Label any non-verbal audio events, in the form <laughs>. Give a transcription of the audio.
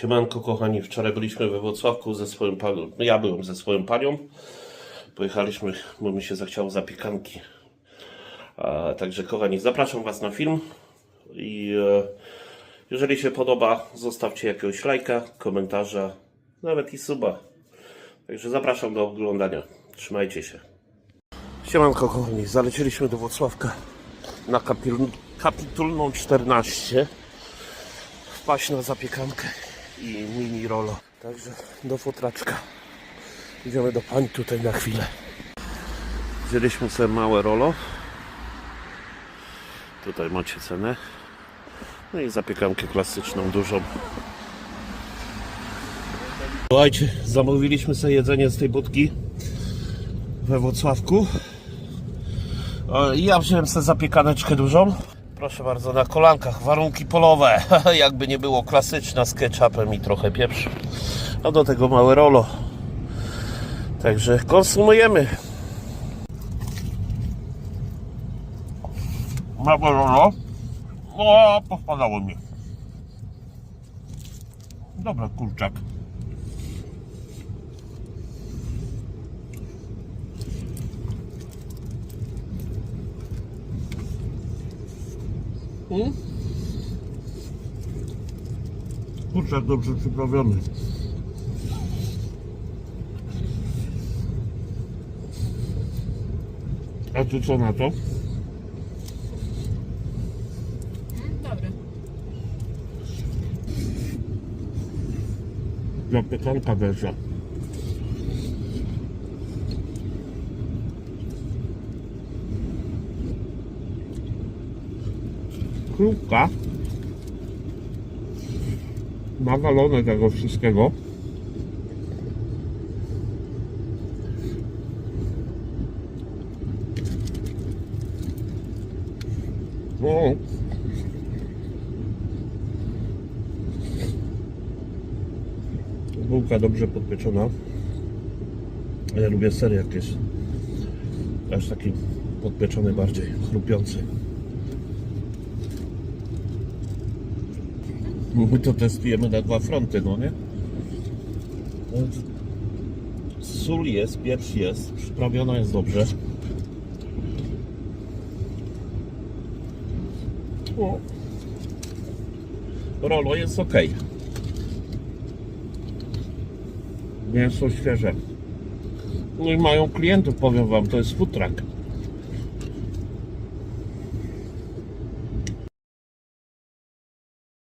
Siemanko kochani, wczoraj byliśmy we Wrocławku ze swoją panią, no ja byłem ze swoją panią. Pojechaliśmy, bo mi się zachciało zapiekanki. A, także kochani, zapraszam Was na film i e, jeżeli się podoba, zostawcie jakiegoś lajka, komentarza, nawet i suba. Także zapraszam do oglądania. Trzymajcie się. Siemanko kochani, zalecieliśmy do Wrocławka na kapitulną 14 wpaść na zapiekankę i mini rolo. Także do futraczka. Idziemy do pań tutaj na chwilę. Wzięliśmy sobie małe rolo. Tutaj macie cenę. No i zapiekankę klasyczną, dużą. Słuchajcie, zamówiliśmy sobie jedzenie z tej budki we Wrocławku. O, i Ja wziąłem sobie zapiekaneczkę dużą. Proszę bardzo, na kolankach, warunki polowe. <laughs> Jakby nie było klasyczna z ketchupem i trochę pieprzu. A do tego małe rolo. Także konsumujemy. Małe rolo. O, powpadało mi. Dobra, kurczak. Mm? Kurczak dobrze przyprawiony. A ty co na to? Dobry. Zapiekanka węża. Krówka. Nawalone tego wszystkiego. O. Bułka dobrze podpieczona. Ja lubię ser jak jest aż taki podpieczony bardziej, chrupiący. My to testujemy na dwa fronty, no nie? No, Sól jest, pieprz jest, przyprawiona jest dobrze. O. Rolo jest ok. Mięso świeże. No i mają klientów, powiem wam, to jest truck.